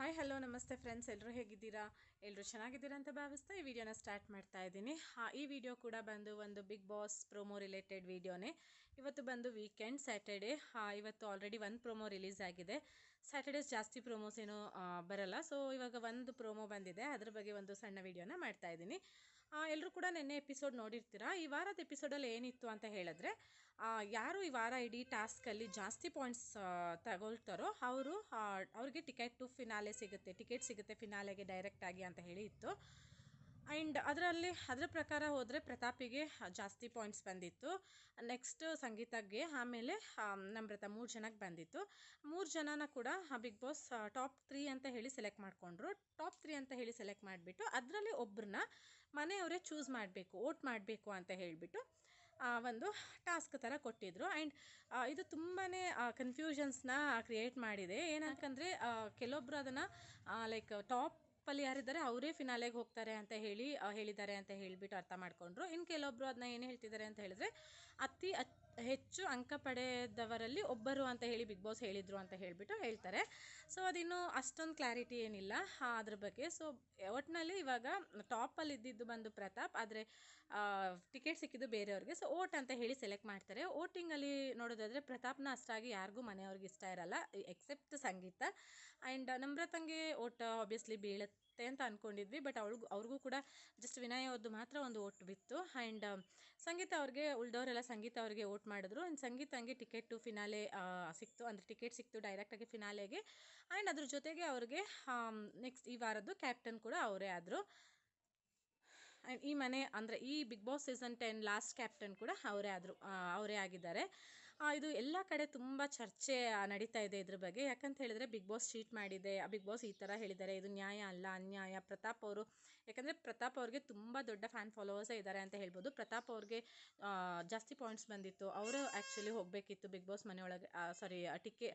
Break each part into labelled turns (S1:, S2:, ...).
S1: Hi hello ನಮಸ್ತೆ friends ಎಲ್ಲರೂ ಹೇಗಿದ್ದೀರಾ? ಎಲ್ಲರೂ ಚೆನ್ನಾಗಿದ್ದೀರಾ ಅಂತ ಭಾವಿಸ್ತಾ ಈ ವಿಡಿಯೋನ ಸ್ಟಾರ್ಟ್ ಮಾಡ್ತಾ ಇದ್ದೀನಿ. ಈ ವಿಡಿಯೋ ಕೂಡ ಬಂದು ಒಂದು ಬಿಗ್ ಬಾಸ್ ಪ್ರೋಮೋ ರಿಲೇಟೆಡ್ ವಿಡಿಯೋನೇ. ಇವತ್ತು ಬಂದು ವೀಕೆಂಡ್ ಸ್ಯಾಟರ್ಡೇ ಇವತ್ತು ಆಲ್ರೆಡಿ ಒಂದು ಪ್ರೋಮೋ ರಿಲೀಸ್ ಆಗಿದೆ. ಸ್ಯಾಟರ್ಡೇಸ್ ಜಾಸ್ತಿ ಪ್ರೋಮೋಸ್ ಏನು ಬರಲ್ಲ. ಸೊ ಇವಾಗ ಒಂದು ಪ್ರೋಮೋ ಬಂದಿದೆ. ಅದ್ರ ಬಗ್ಗೆ ಒಂದು ಸಣ್ಣ ವಿಡಿಯೋನ ಮಾಡ್ತಾ ಇದ್ದೀನಿ. ಎಲ್ಲರೂ ಕೂಡ ನಿನ್ನೆ ಎಪಿಸೋಡ್ ನೋಡಿರ್ತೀರಾ? ಈ ವಾರದ ಎಪಿಸೋಡಲ್ಲಿ ಏನಿತ್ತು ಅಂತ ಹೇಳಿದ್ರೆ ಯಾರು ಈ ವಾರ ಇಡೀ ಟಾಸ್ಕಲ್ಲಿ ಜಾಸ್ತಿ ಪಾಯಿಂಟ್ಸ್ ತಗೊಳ್ತಾರೋ ಅವರು ಅವ್ರಿಗೆ ಟಿಕೆಟ್ ಟು ಫಿನಾಲೆ ಸಿಗುತ್ತೆ ಟಿಕೆಟ್ ಸಿಗುತ್ತೆ ಫಿನಾಲೆಗೆ ಡೈರೆಕ್ಟಾಗಿ ಅಂತ ಹೇಳಿ ಇತ್ತು ಆ್ಯಂಡ್ ಅದರಲ್ಲಿ ಅದರ ಪ್ರಕಾರ ಹೋದರೆ ಪ್ರತಾಪಿಗೆ ಜಾಸ್ತಿ ಪಾಯಿಂಟ್ಸ್ ಬಂದಿತ್ತು. ನೆಕ್ಸ್ಟ್ ಸಂಗೀತಗೆ ಆಮೇಲೆ ಆಮ್, ನಮ್ರತ ಮೂರು ಜನಕ್ಕೆ ಬಂದಿತ್ತು. ಮೂರು ಜನನ ಕೂಡ ಬಿಗ್ ಬಾಸ್ ಟಾಪ್ ತ್ರೀ ಅಂತ ಹೇಳಿ ಸೆಲೆಕ್ಟ್ ಮಾಡಿಕೊಂಡ್ರು. ಟಾಪ್ ತ್ರೀ ಅಂತ ಹೇಳಿ ಸೆಲೆಕ್ಟ್ ಮಾಡಿಬಿಟ್ಟು ಅದರಲ್ಲಿ ಒಬ್ಬರನ್ನ ಮನೆಯವರೇ ಚೂಸ್ ಮಾಡಬೇಕು ವೋಟ್ ಮಾಡಬೇಕು ಅಂತ ಹೇಳಿಬಿಟ್ಟು ಒಂದು ಟಾಸ್ಕ್ ಥರ ಕೊಟ್ಟಿದ್ರು. ಆ್ಯಂಡ್ ಇದು ತುಂಬಾ ಕನ್ಫ್ಯೂಷನ್ಸ್ನ ಕ್ರಿಯೇಟ್ ಮಾಡಿದೆ. ಏನಂತಂದರೆ ಕೆಲವೊಬ್ಬರು ಅದನ್ನು ಲೈಕ್ ಟಾಪಲ್ಲಿ ಯಾರಿದ್ದಾರೆ ಅವರೇ ಫಿನಾಲೆಗೆ ಹೋಗ್ತಾರೆ ಅಂತ ಹೇಳಿ ಹೇಳಿದ್ದಾರೆ ಅಂತ ಹೇಳಿಬಿಟ್ಟು ಅರ್ಥ ಮಾಡಿಕೊಂಡ್ರು. ಇನ್ನು ಕೆಲವೊಬ್ಬರು ಅದನ್ನ ಏನು ಹೇಳ್ತಿದ್ದಾರೆ ಅಂತ ಹೇಳಿದ್ರೆ, ಅತ್- ಹೆಚ್ಚು ಅಂಕ ಪಡೆದವರಲ್ಲಿ ಒಬ್ಬರು ಅಂತ ಹೇಳಿ ಬಿಗ್ ಬಾಸ್ ಹೇಳಿದರು ಅಂತ ಹೇಳಿಬಿಟ್ಟು ಹೇಳ್ತಾರೆ. ಸೊ ಅದಿನ್ನೂ ಅಷ್ಟೊಂದು ಕ್ಲಾರಿಟಿ ಏನಿಲ್ಲ ಅದ್ರ ಬಗ್ಗೆ. ಸೊ ಒಟ್ಟಿನಲ್ಲಿ ಇವಾಗ ಟಾಪಲ್ಲಿ ಇದ್ದಿದ್ದು ಬಂದು ಪ್ರತಾಪ್, ಆದರೆ ಟಿಕೆಟ್ ಸಿಕ್ಕಿದ್ದು ಬೇರೆಯವ್ರಿಗೆ. ಸೊ ಓಟ್ ಅಂತ ಹೇಳಿ ಸೆಲೆಕ್ಟ್ ಮಾಡ್ತಾರೆ. ಓಟಿಂಗಲ್ಲಿ ನೋಡೋದಾದರೆ ಪ್ರತಾಪ್ನ ಅಷ್ಟಾಗಿ ಯಾರಿಗೂ ಮನೆಯವ್ರಿಗೆ ಇಷ್ಟ ಇರಲ್ಲ ಎಕ್ಸೆಪ್ಟ್ ಸಂಗೀತ. ಆ್ಯಂಡ್ ನಮ್ರತಂಗೆ ಓಟ್ ಆಬ್ವಿಯಸ್ಲಿ ಬೀಳುತ್ತೆ ಅಂತ ಅಂದ್ಕೊಂಡಿದ್ವಿ ಬಟ್ ಅವಳಿಗೂ, ಅವ್ರಿಗೂ ಕೂಡ ಜಸ್ಟ್ ವಿನಯ್ ಅವ್ರದ್ದು ಮಾತ್ರ ಒಂದು ಓಟ್ ಬಿತ್ತು. ಆ್ಯಂಡ್ ಸಂಗೀತ ಅವ್ರಿಗೆ ಉಳ್ದವರೆಲ್ಲ ಸಂಗೀತ ಅವ್ರಿಗೆ ಓಟ್ ಮಾಡಿದ್ರು. ಆ್ಯಂಡ್ ಸಂಗೀತಂಗೆ ಟಿಕೆಟ್ ಫಿನಾಲೆ ಸಿಕ್ತು. ಅಂದರೆ ಟಿಕೆಟ್ ಸಿಕ್ತು ಡೈರೆಕ್ಟಾಗಿ ಫಿನಾಲೆಗೆ ಆ್ಯಂಡ್ ಅದ್ರ ಜೊತೆಗೆ ಅವ್ರಿಗೆ ನೆಕ್ಸ್ಟ್ ಈ ವಾರದ್ದು ಕ್ಯಾಪ್ಟನ್ ಕೂಡ ಅವರೇ ಆದರು. ಆ್ಯಂಡ್ ಈ ಮನೆ, ಅಂದರೆ ಈ Bigg Boss season ten last captain ಕೂಡ ಅವರೇ ಆದರು ಅವರೇ ಆಗಿದ್ದಾರೆ. ಇದು ಎಲ್ಲ ಕಡೆ ತುಂಬ ಚರ್ಚೆ ನಡೀತಾ ಇದೆ ಇದ್ರ ಬಗ್ಗೆ. ಯಾಕಂತ ಹೇಳಿದ್ರೆ ಬಿಗ್ ಬಾಸ್ ಚೀಟ್ ಮಾಡಿದೆ ಬಿಗ್ ಬಾಸ್ ಈ ಥರ ಹೇಳಿದ್ದಾರೆ, ಇದು ನ್ಯಾಯ ಅಲ್ಲ, ಅನ್ಯಾಯ. ಪ್ರತಾಪ್ ಅವರು, ಯಾಕಂದರೆ ಪ್ರತಾಪ್ ಅವ್ರಿಗೆ ತುಂಬ ದೊಡ್ಡ ಫ್ಯಾನ್ ಫಾಲೋವರ್ಸೇ ಇದ್ದಾರೆ ಅಂತ ಹೇಳ್ಬೋದು. ಪ್ರತಾಪ್ ಅವ್ರಿಗೆ ಜಾಸ್ತಿ ಪಾಯಿಂಟ್ಸ್ ಬಂದಿತ್ತು. ಅವರು ಆ್ಯಕ್ಚುಲಿ ಹೋಗಬೇಕಿತ್ತು ಬಿಗ್ ಬಾಸ್ ಮನೆಯೊಳಗೆ ಸಾರಿ ಟಿಕೆ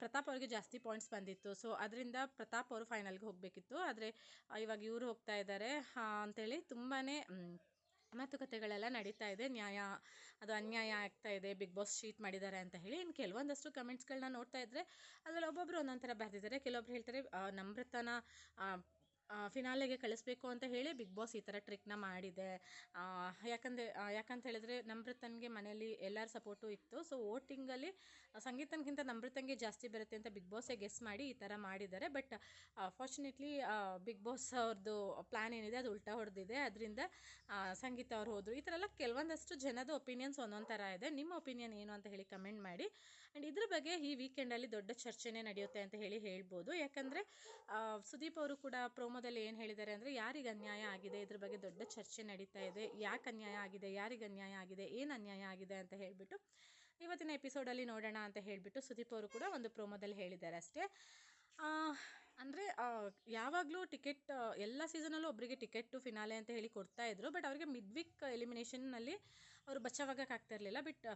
S1: ಪ್ರತಾಪ್ ಅವ್ರಿಗೆ ಜಾಸ್ತಿ ಪಾಯಿಂಟ್ಸ್ ಬಂದಿತ್ತು. ಸೊ ಅದರಿಂದ ಪ್ರತಾಪ್ ಅವರು ಫೈನಲ್ಗೆ ಹೋಗಬೇಕಿತ್ತು. ಆದರೆ ಇವಾಗ ಇವರು ಹೋಗ್ತಾ ಇದ್ದಾರೆ ಅಂತೇಳಿ ತುಂಬಾ ಮಾತುಕತೆಗಳೆಲ್ಲ ನಡೀತಾ ಇದೆ. ನ್ಯಾಯ, ಅದು ಅನ್ಯಾಯ ಆಗ್ತಾ ಇದೆ. ಬಿಗ್ ಬಾಸ್ ಶೀಟ್ ಮಾಡಿದ್ದಾರೆ ಅಂತ ಹೇಳಿ ಇನ್ನು ಕೆಲವೊಂದಷ್ಟು ಕಮೆಂಟ್ಸ್ಗಳನ್ನ ನೋಡ್ತಾ ಇದ್ದರೆ ಅದರಲ್ಲಿ ಒಬ್ಬೊಬ್ಬರು ಒಂದೊಂದು ಥರ ಬರೆದಿದ್ದಾರೆ. ಕೆಲವೊಬ್ರು ಹೇಳ್ತಾರೆ ನಮ್ರತನ ಫಿನಾಲೆಗೆ ಕಳಿಸ್ಬೇಕು ಅಂತ ಹೇಳಿ ಬಿಗ್ ಬಾಸ್ ಈ ಥರ ಟ್ರಿಕ್ನ ಮಾಡಿದೆ. ಯಾಕಂದರೆ ಯಾಕಂತ ಹೇಳಿದ್ರೆ ನಮ್ರತನ್ಗೆ ಮನೆಯಲ್ಲಿ ಎಲ್ಲರ ಸಪೋರ್ಟು ಇತ್ತು. ಸೊ ವೋಟಿಂಗಲ್ಲಿ ಸಂಗೀತನ್ಗಿಂತ ನಮ್ರತಂಗೆ ಜಾಸ್ತಿ ಬರುತ್ತೆ ಅಂತ ಬಿಗ್ ಬಾಸೇ ಗೆಸ್ ಮಾಡಿ ಈ ಥರ ಮಾಡಿದ್ದಾರೆ. ಬಟ್ ಫಾರ್ಚುನೇಟ್ಲಿ ಬಿಗ್ ಬಾಸ್ ಅವ್ರದ್ದು ಪ್ಲ್ಯಾನ್ ಏನಿದೆ, ಅದು ಉಲ್ಟಾ ಹೊಡೆದಿದೆ. ಅದರಿಂದ ಸಂಗೀತ ಅವ್ರು ಹೋದರು. ಈ ಥರ ಎಲ್ಲ ಕೆಲವೊಂದಷ್ಟು ಜನದ ಒಪಿನಿಯನ್ಸ್ ಒಂದೊಂದು ಥರ ಇದೆ. ನಿಮ್ಮ ಒಪಿನಿಯನ್ ಏನು ಅಂತ ಹೇಳಿ ಕಮೆಂಟ್ ಮಾಡಿ. ಆ್ಯಂಡ್ ಇದ್ರ ಬಗ್ಗೆ ಈ ವೀಕೆಂಡಲ್ಲಿ ದೊಡ್ಡ ಚರ್ಚೆನೇ ನಡೆಯುತ್ತೆ ಅಂತ ಹೇಳಿ ಹೇಳ್ಬೋದು. ಯಾಕಂದರೆ ಸುದೀಪ್ ಅವರು ಕೂಡ ಪ್ರೋಮೋದಲ್ಲಿ ಏನು ಹೇಳಿದ್ದಾರೆ ಅಂದರೆ, ಯಾರಿಗೆ ಅನ್ಯಾಯ ಆಗಿದೆ? ಇದ್ರ ಬಗ್ಗೆ ದೊಡ್ಡ ಚರ್ಚೆ ನಡೀತಾ ಇದೆ. ಯಾಕೆ ಅನ್ಯಾಯ ಆಗಿದೆ? ಯಾರಿಗೆ ಅನ್ಯಾಯ ಆಗಿದೆ? ಏನು ಅನ್ಯಾಯ ಆಗಿದೆ ಅಂತ ಹೇಳಿಬಿಟ್ಟು ಇವತ್ತಿನ ಎಪಿಸೋಡಲ್ಲಿ ನೋಡೋಣ ಅಂತ ಹೇಳಿಬಿಟ್ಟು ಸುದೀಪ್ ಅವರು ಕೂಡ ಒಂದು ಪ್ರೋಮೋದಲ್ಲಿ ಹೇಳಿದ್ದಾರೆ ಅಷ್ಟೇ. ಅಂದರೆ ಯಾವಾಗಲೂ ಟಿಕೆಟ್ ಎಲ್ಲ ಸೀಸನಲ್ಲೂ ಒಬ್ಬರಿಗೆ ಟಿಕೆಟ್ ಫಿನಾಲೆ ಅಂತ ಹೇಳಿ ಕೊಡ್ತಾ ಇದ್ರು ಬಟ್ ಅವರಿಗೆ ಮಿಡ್ ವೀಕ್ ಎಲಿಮಿನೇಷನ್ನಲ್ಲಿ ಅವರು ಬಚಾವಾಗಕ್ಕೆ ಇರಲಿಲ್ಲ. ಬಟ್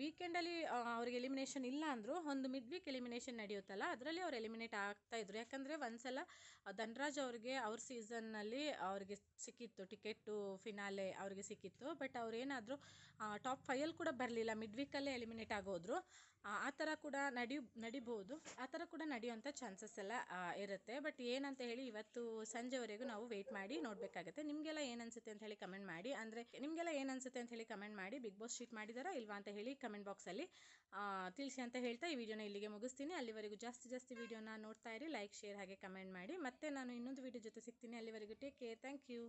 S1: ವೀಕೆಂಡಲ್ಲಿ ಅವ್ರಿಗೆ ಎಲಿಮಿನೇಷನ್ ಇಲ್ಲ ಅಂದರೂ, ಒಂದು ಮಿಡ್ ವೀಕ್ ಎಲಿಮಿನೇಷನ್ ನಡೆಯುತ್ತಲ್ಲ, ಅದರಲ್ಲಿ ಅವ್ರು ಎಲಿಮಿನೇಟ್ ಆಗ್ತಾ ಇದ್ರು. ಯಾಕಂದರೆ ಒಂದ್ಸಲ ಧನ್ರಾಜ್ ಅವ್ರಿಗೆ ಅವ್ರ ಸೀಸನ್ನಲ್ಲಿ ಅವ್ರಿಗೆ ಸಿಕ್ಕಿತ್ತು ಟಿಕೆಟ್ ಫಿನಾಲೆ ಅವ್ರಿಗೆ ಸಿಕ್ಕಿತ್ತು. ಬಟ್ ಅವ್ರೇನಾದರೂ ಟಾಪ್ ಫೈಯಲ್ಲಿ ಕೂಡ ಬರಲಿಲ್ಲ. ಮಿಡ್ ವೀಕಲ್ಲೇ ಎಲಿಮಿನೇಟ್ ಆಗೋದ್ರು. ಆ ಥರ ಕೂಡ ನಡಿ, ನಡಿಬೋದು. ಆ ಥರ ಕೂಡ ನಡೆಯುವಂಥ ಚಾನ್ಸಸ್ ಎಲ್ಲ ಇರುತ್ತೆ. ಬಟ್ ಏನಂತ ಹೇಳಿ ಇವತ್ತು ಸಂಜೆವರೆಗೂ ನಾವು ವೆಯ್ಟ್ ಮಾಡಿ ನೋಡಬೇಕಾಗತ್ತೆ. ನಿಮಗೆಲ್ಲ ಏನು ಅನಿಸುತ್ತೆ ಅಂತ ಹೇಳಿ ಕಮೆಂಟ್ ಮಾಡಿ. ಅಂದರೆ ನಿಮಗೆಲ್ಲ ಏನು ಅನಿಸುತ್ತೆ ಅಂತ ಹೇಳಿ ಕಮೆಂಟ್ ಮಾಡಿ, ಬಿಗ್ ಬಾಸ್ ಶೀಟ್ ಮಾಡಿದಾರಾ ಇಲ್ವಾ ಅಂತ ಹೇಳಿ ಕಮೆಂಟ್ ಬಾಕ್ಸಲ್ಲಿ ತಿಳಿಸಿ ಅಂತ ಹೇಳ್ತಾ ಈ ವಿಡಿಯೋನ ಇಲ್ಲಿಗೆ ಮುಗಿಸ್ತೀನಿ. ಅಲ್ಲಿವರೆಗೂ ಜಾಸ್ತಿ ಜಾಸ್ತಿ ವಿಡಿಯೋನ ನೋಡ್ತಾ ಇರಿ, ಲೈಕ್, ಶೇರ್ ಹಾಗೆ ಕಮೆಂಟ್ ಮಾಡಿ. ಮತ್ತೆ ನಾನು ಇನ್ನೊಂದು ವಿಡಿಯೋ ಜೊತೆ ಸಿಗ್ತೀನಿ. ಅಲ್ಲಿವರೆಗೂ ಟೇಕ್ ಕೇರ್ ಥ್ಯಾಂಕ್ ಯು